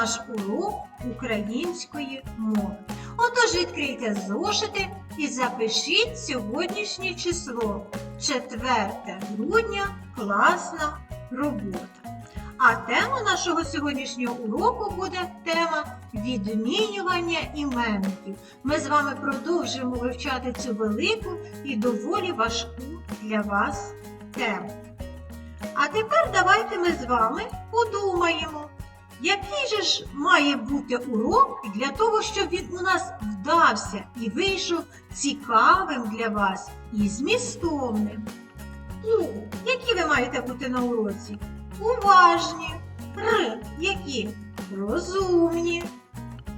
наш урок української мови. Отож відкрийте зошити і запишіть сьогоднішнє число 4 грудня класна робота. А тема нашого сьогоднішнього уроку буде тема відмінювання іменників. Ми з вами продовжуємо вивчати цю велику і доволі важку для вас тему. А тепер давайте ми з вами подумаємо, який же ж має бути урок для того, щоб він у нас вдався і вийшов цікавим для вас і змістовним. У, які ви маєте бути на уроці? Уважні. Р, які? Розумні.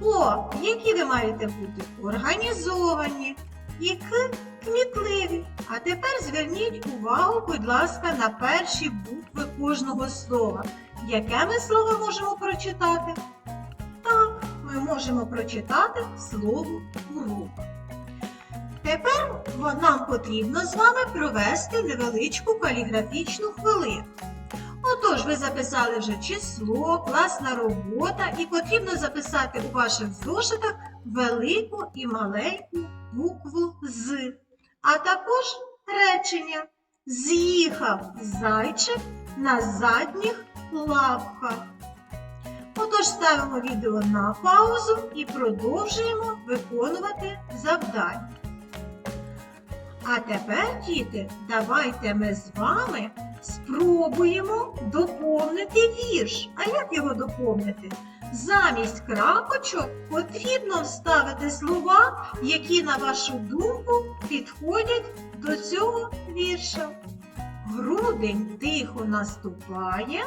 О, які ви маєте бути? Організовані. І К кмітливі. А тепер зверніть увагу, будь ласка, на перші букви кожного слова. Яке ми слово можемо прочитати? Так, ми можемо прочитати слово урок. Тепер нам потрібно з вами провести невеличку каліграфічну хвилину. Отож, ви записали вже число, класна робота, і потрібно записати у ваших зошитах велику і маленьку букву З, а також речення З'їхав зайчик на задніх лапках. Отож ставимо відео на паузу і продовжуємо виконувати завдання. А тепер, діти, давайте ми з вами спробуємо доповнити вірш. А як його доповнити? Замість крапочок потрібно вставити слова, які, на вашу думку, підходять до цього вірша. Грудень тихо наступає,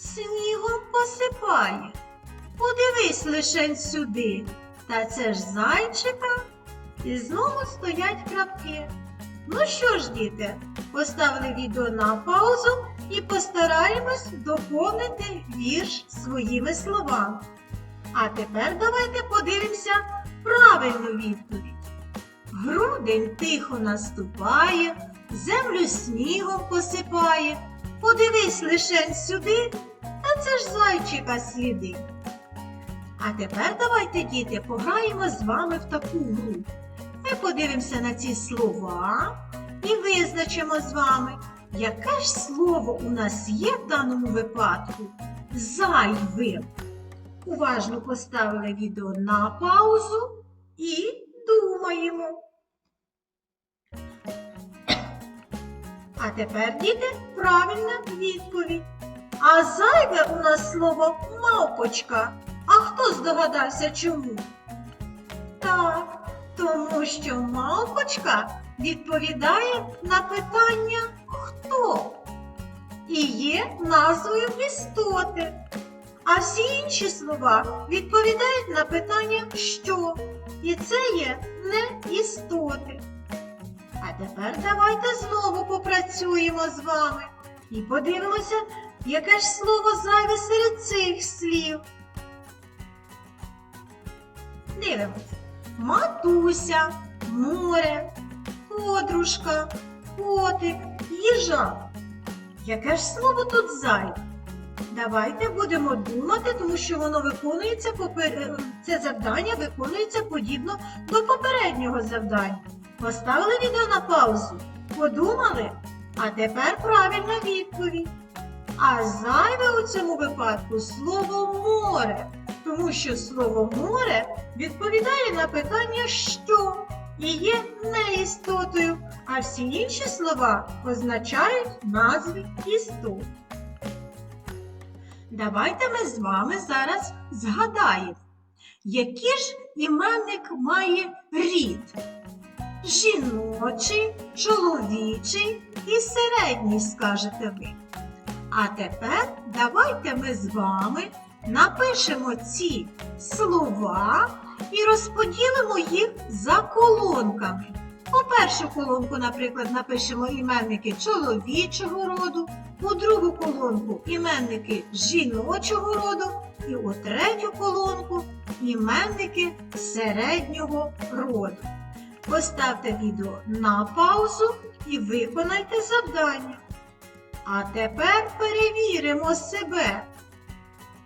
снігом посипає. Подивись лишень сюди, та це ж зайчика, і знову стоять крапки. Ну що ж, діти, поставили відео на паузу і постараємось доповнити вірш своїми словами. А тепер давайте подивимося правильну відповідь. Грудень тихо наступає, землю снігом посипає. Подивись лишень сюди, та це ж зайчика сліди. А тепер давайте, діти, пограємо з вами в таку гру. Ми подивимося на ці слова і визначимо з вами, яке ж слово у нас є в даному випадку зайвим. Уважно поставили відео на паузу і думаємо. А тепер, діти, правильна відповідь. А зайве у нас слово мавпочка. А хто здогадався чому? Так, тому що мавпочка відповідає на питання хто і є назвою істоти. А всі інші слова відповідають на питання що. І це є не істоти. А тепер давайте знову попрацюємо з вами і подивимося, яке ж слово зайве серед цих слів. Дивимось. Матуся, море, подружка, котик, їжак. Яке ж слово тут зайве? Давайте будемо думати, тому що воно виконується е, це завдання виконується подібно до попереднього завдання. Поставили відео на паузу, подумали, а тепер правильна відповідь. А зайве у цьому випадку слово море, тому що слово море відповідає на питання що і є неістотою, а всі інші слова означають назви істот. Давайте ми з вами зараз згадаємо, який ж іменник має рід жіночий, чоловічий і середній, скажете ви. А тепер давайте ми з вами напишемо ці слова і розподілимо їх за колонками. У першу колонку, наприклад, напишемо іменники чоловічого роду, у другу колонку іменники жіночого роду, і у третю колонку іменники середнього роду. Поставте відео на паузу і виконайте завдання. А тепер перевіримо себе.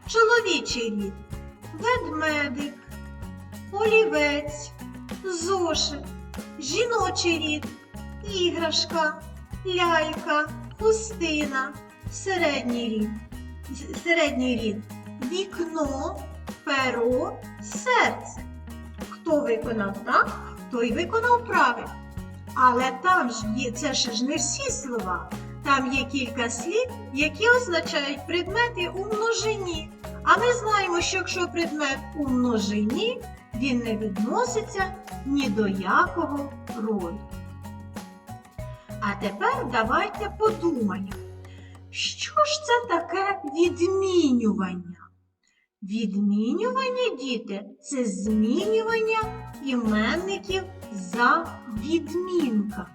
чоловічий рід ведмедик, олівець, зошит, жіночий рід, іграшка, лялька, хустина, середній рід, середній рід, вікно, перо, серце. Хто виконав так, той виконав правильно. Але там ж є, це ж не всі слова. Там є кілька слів, які означають предмети у множині. А ми знаємо, що якщо предмет у множині, він не відноситься ні до якого роду. А тепер давайте подумаємо, що ж це таке відмінювання? Відмінювання, діти, це змінювання іменників за відмінками.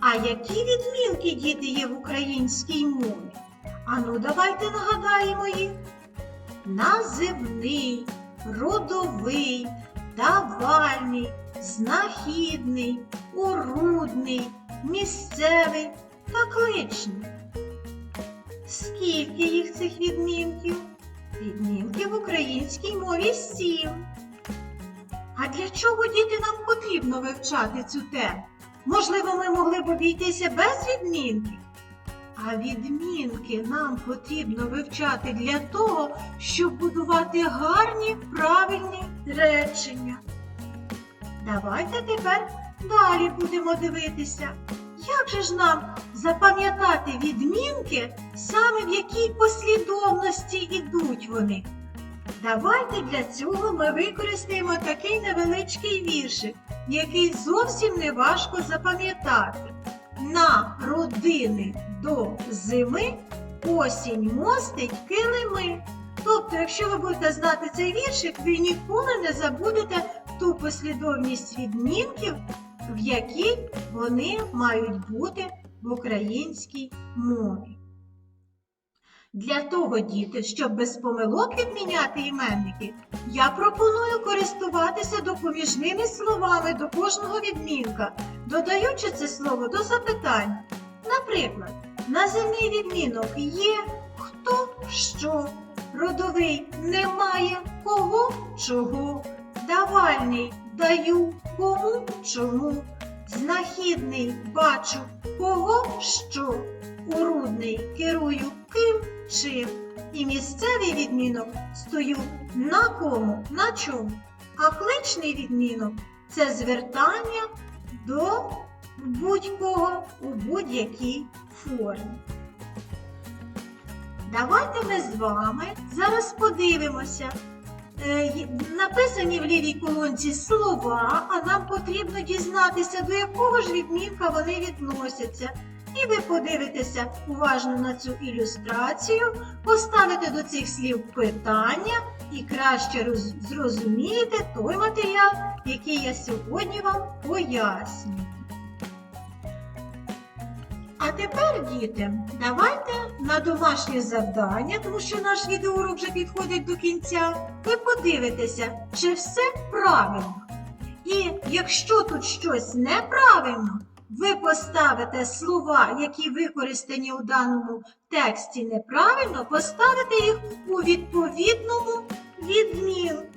А які відмінки, діти, є в українській мові? Ану, давайте нагадаємо їх. Називний, родовий, давальний, знахідний, урудний, місцевий та кличний. Скільки їх цих відмінків? Відмінки в українській мові сім. А для чого діти нам потрібно вивчати цю тему? Можливо, ми могли б обійтися без відмінків. А відмінки нам потрібно вивчати для того, щоб будувати гарні правильні речення. Давайте тепер далі будемо дивитися, як же ж нам запам'ятати відмінки, саме в якій послідовності йдуть вони. Давайте для цього ми використаємо такий невеличкий віршик, який зовсім не важко запам'ятати. На родини до зими осінь мостить килими. Тобто, якщо ви будете знати цей віршик, ви ніколи не забудете ту послідовність відмінків, в якій вони мають бути в українській мові. Для того, діти, щоб без помилок відміняти іменники, я пропоную користуватися допоміжними словами до кожного відмінка, додаючи це слово до запитань. Наприклад, наземний відмінок є хто що, родовий немає кого чого, давальний даю кому чому, знахідний бачу кого що, урудний керую ким чим. І місцевий відмінок стою на кому, на чому. А кличний відмінок це звертання до будь-кого у будь-якій формі. Давайте ми з вами зараз подивимося. Е, Написані в лівій колонці слова, а нам потрібно дізнатися, до якого ж відмінка вони відносяться. І ви подивитеся уважно на цю ілюстрацію, поставите до цих слів питання і краще зрозумієте той матеріал, який я сьогодні вам пояснюю. А тепер, діти, давайте на домашнє завдання, тому що наш відеоурок вже підходить до кінця. Ви подивитеся, чи все правильно. І якщо тут щось неправильно, ви поставите слова, які використані у даному тексті неправильно, поставите їх у відповідному відмінку.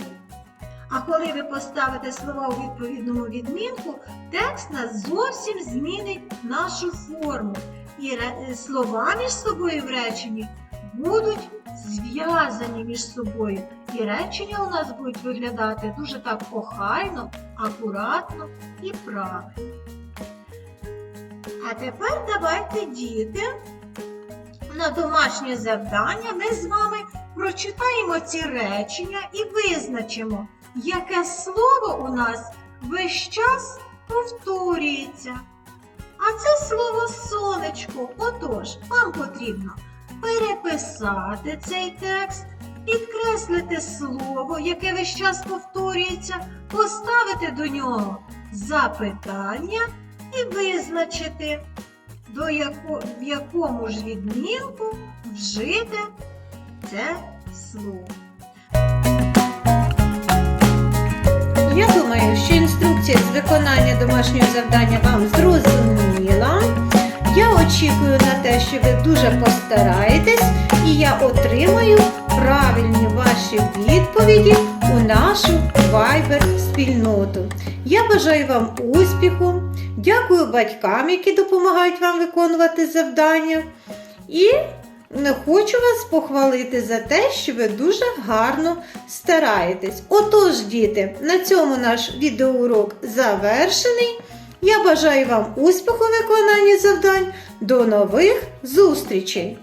Коли ви поставите слова у відповідному відмінку, текст нас зовсім змінить нашу форму. І е, слова між собою в реченні будуть зв'язані між собою. І речення у нас будуть виглядати дуже так охайно, акуратно і правильно. А тепер давайте, діти, на домашнє завдання ми з вами прочитаємо ці речення і визначимо, яке слово у нас весь час повторюється. А це слово сонечко. Отож, вам потрібно переписати цей текст, підкреслити слово, яке весь час повторюється, поставити до нього запитання і визначити, до яко, в якому ж відмінку вжити це слово. Я думаю, що інструкція з виконання домашнього завдання вам зрозуміла. Я очікую на те, що ви дуже постараєтесь, і я отримаю правильні ваші відповіді у нашу Viber спільноту. Я бажаю вам успіху, дякую батькам, які допомагають вам виконувати завдання. І хочу вас похвалити за те, що ви дуже гарно стараєтесь. Отож, діти, на цьому наш відеоурок завершений. Я бажаю вам успіху в виконанні завдань. До нових зустрічей!